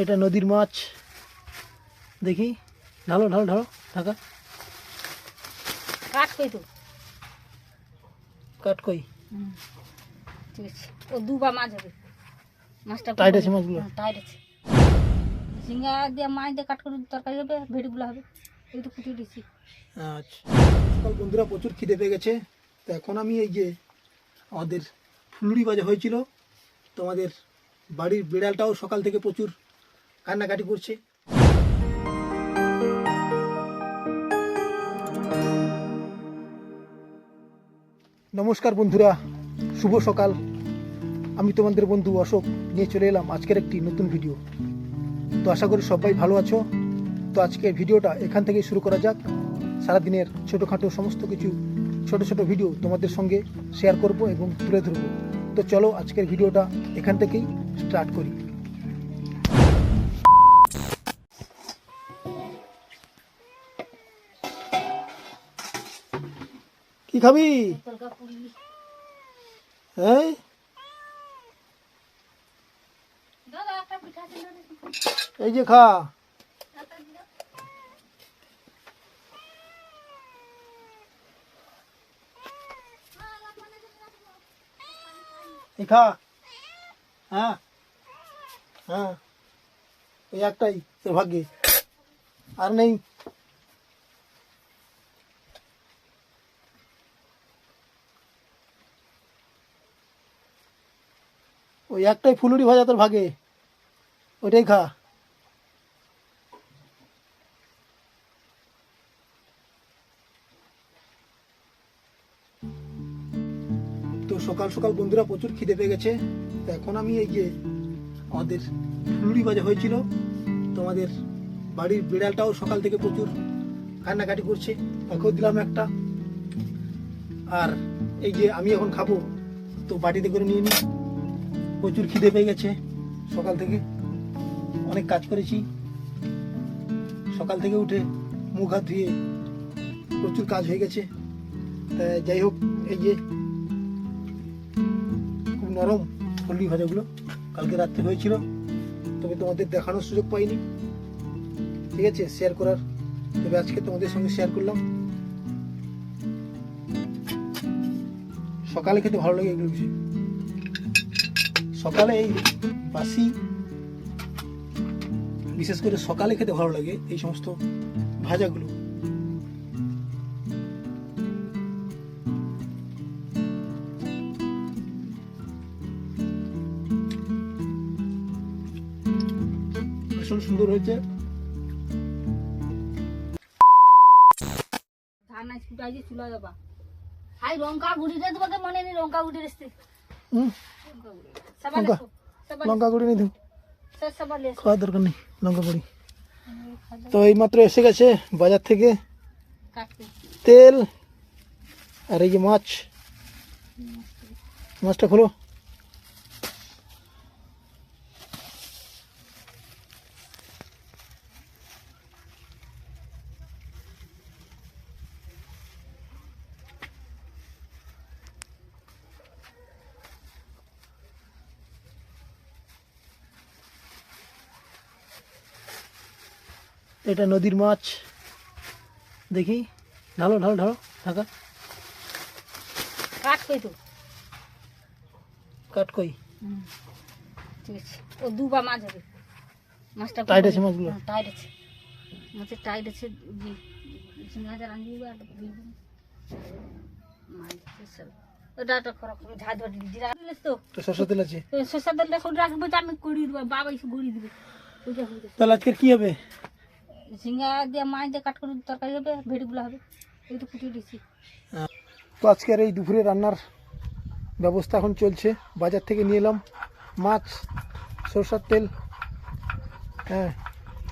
এটা নদীর মাছ। দেখি। ঢালো ঢালো ঢালো ঢাকা। কাট কই তো কাট কই? ঠিক আছে। ও দুবার মাছ হবে। মাছটা টাইট আছে মাছগুলো? হ্যাঁ, টাইট আছে। ঝিঙ্গা দিয়ে মাছ দিয়ে কাট করে তরকারি হবে ভেড়িগুলো হবে। এই তো ফুটিয়ে দিচ্ছি আচ্ছা। সকাল বন্ধুরা প্রচুর খিদে পেয়ে গেছে। তো এখন আমি এই যে আমাদের ফুলুরি বাজা হয়েছিল তো আমাদের বাড়ির বিড়ালটাও সকাল থেকে প্রচুর কান্নাকাটি করছে। নমস্কার বন্ধুরা, শুভ সকাল। আমি তোমাদের বন্ধু অশোক। নিয়ে চলে এলাম আজকের একটি নতুন ভিডিও তো আশা করি সবাই ভালো আছো। তো আজকের ভিডিওটা এখান থেকেই শুরু করা যাক। সারাদিনের ছোটোখাটো সমস্ত কিছু ছোট ছোট ভিডিও তোমাদের সঙ্গে শেয়ার করব এবং তুলে ধরব। তো চলো আজকের ভিডিওটা এখান থেকেই স্টার্ট করি। কি খাবি। এই? যে খা। এই খা। হ্যাঁ। হ্যাঁ। এই একটাই, তোর ভাগ্যে। আর নেই। ওই একটাই ফুলুরি ভাজা তোর ভাগে। ওইটাই খা। তো সকাল সকাল বন্ধুরা প্রচুর খিদে পেয়ে গেছে। তো এখন আমি এই যে আমাদের ফুলুরি ভাজা হয়েছিল, তোমাদের বাড়ির বিড়ালটাও সকাল থেকে প্রচুর কান্নাকাটি করছে। তাকেও দিলাম একটা। আর এই যে আমি এখন খাব, তো বাটিতে করে নিয়ে নিই প্রচুর খিদে পেয়ে গেছে। সকাল থেকে অনেক কাজ করেছি। সকাল থেকে উঠে মুখ হাত ধুয়ে প্রচুর কাজ হয়ে গেছে। যাই হোক, এই যে খুব নরম ফুললি ভাজাগুলো কালকে রাত্রে হয়েছিল। তবে তোমাদের দেখানোর সুযোগ পাইনি। ঠিক আছে শেয়ার করার। তবে আজকে তোমাদের সঙ্গে শেয়ার করলাম। সকালে খেতে ভালো লাগে এগুলো বেশি। সকালে এই বাসি, বিশেষ করে সকালে খেতে ভালো লাগে এই সমস্ত ভাজাগুলো। ভীষণ সুন্দর হয়েছে। ধান আজ চুলা যাবা হাই, লঙ্কা গুড়িটা তোমাকে মনে নেই, লঙ্কা গুড়ি রেস্তে লঙ্কা। লঙ্কা। গুঁড়ি নিয়ে দেবো খাওয়ার দরকার নেই, লঙ্কা গুঁড়ি। তো এইমাত্র এসে গেছে বাজার থেকে। তেল আর এই যে মাছ। মাছটা খোলো। এটা নদীর মাছ। দেখি। ঢালো ঢালো ঢালো ঢাকা। কাট কই তো কাট কই? ঠিক আছে। ও দুবার মাছ হবে। মাছটা টাইট আছে মাছগুলো? হ্যাঁ, টাইট আছে। মাছের টাইট আছে। আনি দিবা দিবি। মাছ সব। ওটা একটা খরা খরা ঝাঁ ধরে জিরা দিলিস তো? তো সরষে তেল আছে? তো শসা তেলটা রাখব আমি করি দেবো বাবা এসে গড়ি দিবে। হয়ে তাহলে কি হবে? ঝিঙ্গা দিয়ে মাছ দিয়ে তরকারি হবে, ভেড়িগুলো হবে। এই তো ফুটিয়ে দিচ্ছি তো আজকের এই দুপুরে রান্নার ব্যবস্থা এখন চলছে। বাজার থেকে নিয়ে এলাম মাছ, সরষার তেল। হ্যাঁ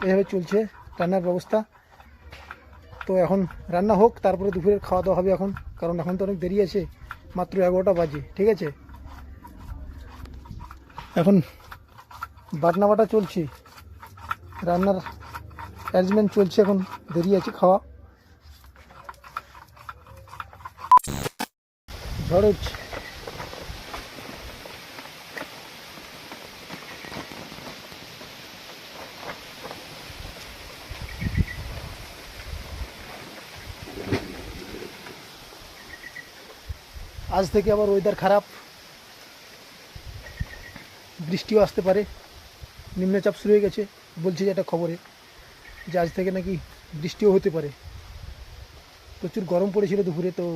এভাবে চলছে রান্নার ব্যবস্থা। তো এখন রান্না হোক, তারপরে দুপুরের খাওয়া দাওয়া হবে এখন, কারণ এখন তো অনেক দেরি আছে, মাত্র এগারোটা বাজে, ঠিক আছে? এখন বাটনা বাটা চলছে। রান্নার অ্যারেঞ্জমেন্ট চলছে এখন। দেরি আছে খাওয়া। ঝড় হচ্ছে। আজ থেকে আবার ওয়েদার খারাপ। বৃষ্টিও আসতে পারে। নিম্নচাপ শুরু হয়ে গেছে। বলছি যে একটা খবরে। যে আজ থেকে নাকি বৃষ্টিও হতে পারে। প্রচুর গরম পড়েছিল দুপুরে, তো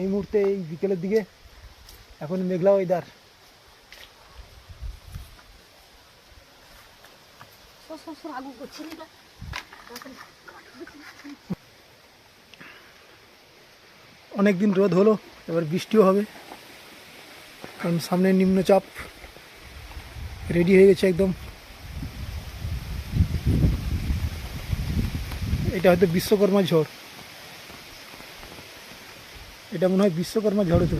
এই মুহূর্তে এই বিকেলের দিকে এখন মেঘলা ওয়েদার সর সর সর আগুন করছে না অনেক দিন রোদ হলো, এবার বৃষ্টিও হবে। কারণ সামনে নিম্নচাপ রেডি হয়ে গেছে একদম। এটা হয়তো বিশ্বকর্মা ঝড়। এটা মনে হয় বিশ্বকর্মা ঝড় হতো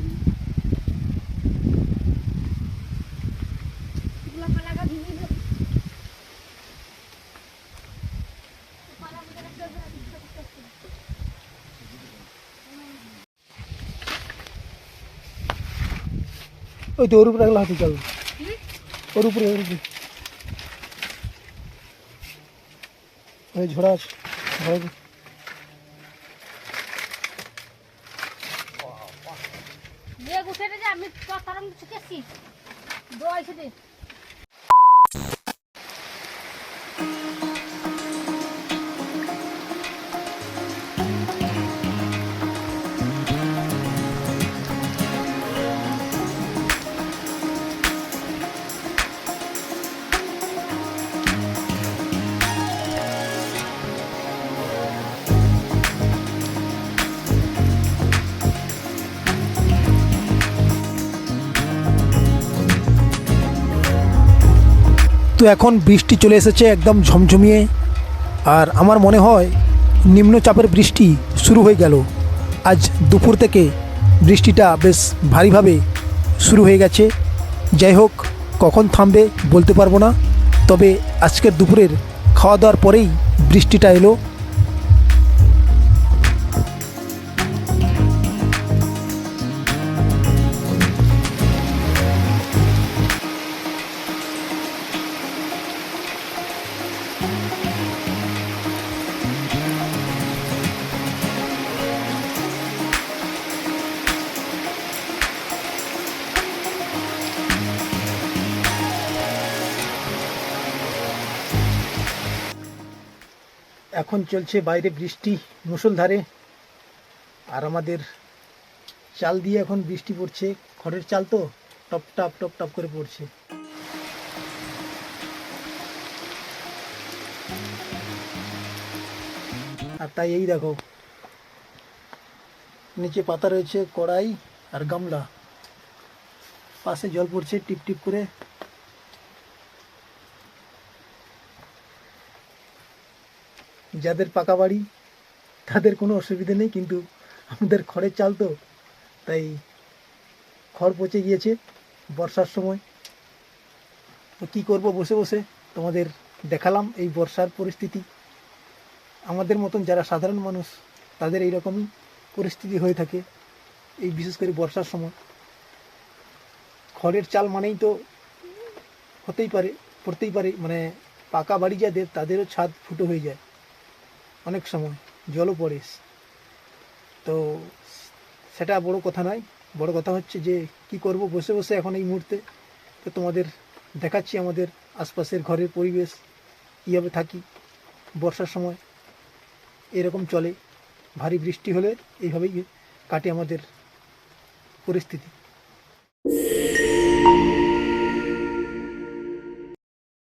ওই তো ওর উপরে হয়তো চলবে ওর উপরে ওর উপরে। ঝোড়া আছে। দিয়ে গুছে রে যে আমি তো তারম চুকেছি দোয়াই দে তো এখন বৃষ্টি চলে এসেছে একদম ঝমঝমিয়ে। আর আমার মনে হয় নিম্নচাপের বৃষ্টি শুরু হয়ে গেল। আজ দুপুর থেকে বৃষ্টিটা বেশ ভারীভাবে শুরু হয়ে গেছে। যাই হোক, কখন থামবে বলতে পারব না। তবে আজকের দুপুরের খাওয়া দাওয়ার পরেই বৃষ্টিটা এলো। এখন চলছে বাইরে বৃষ্টি মুষলধারে আর আমাদের চাল দিয়ে এখন বৃষ্টি পড়ছে। খড়ের চাল তো টপ টপ টপ টপ করে পড়ছে। আর তাই এই দেখো, নিচে পাতা রয়েছে কড়াই আর গামলা। পাশে জল পড়ছে টিপ টিপ করে। যাদের পাকা বাড়ি, তাদের কোনো অসুবিধা নেই, কিন্তু আমাদের খড়ের চাল তো, তাই খড় পচে গিয়েছে বর্ষার সময়। তো কী করব বসে বসে তোমাদের দেখালাম এই বর্ষার পরিস্থিতি। আমাদের মতন যারা সাধারণ মানুষ, তাদের এই রকমই পরিস্থিতি হয়ে থাকে, এই বিশেষ করে বর্ষার সময়। খড়ের চাল মানেই তো হতেই পারে, পড়তেই পারে মানে পাকা বাড়ি যাদের, তাদেরও ছাদ ফুটো হয়ে যায়। অনেক সময়, জলও পড়ে তো সেটা বড় কথা নয়। বড় কথা হচ্ছে যে, কি করব? বসে বসে এখন এই মুহূর্তে তো তোমাদের দেখাচ্ছি আমাদের আশপাশের ঘরের পরিবেশ, কীভাবে থাকি, বর্ষার সময় এরকম চলে। ভারী বৃষ্টি হলে এইভাবেই কাটে আমাদের পরিস্থিতি।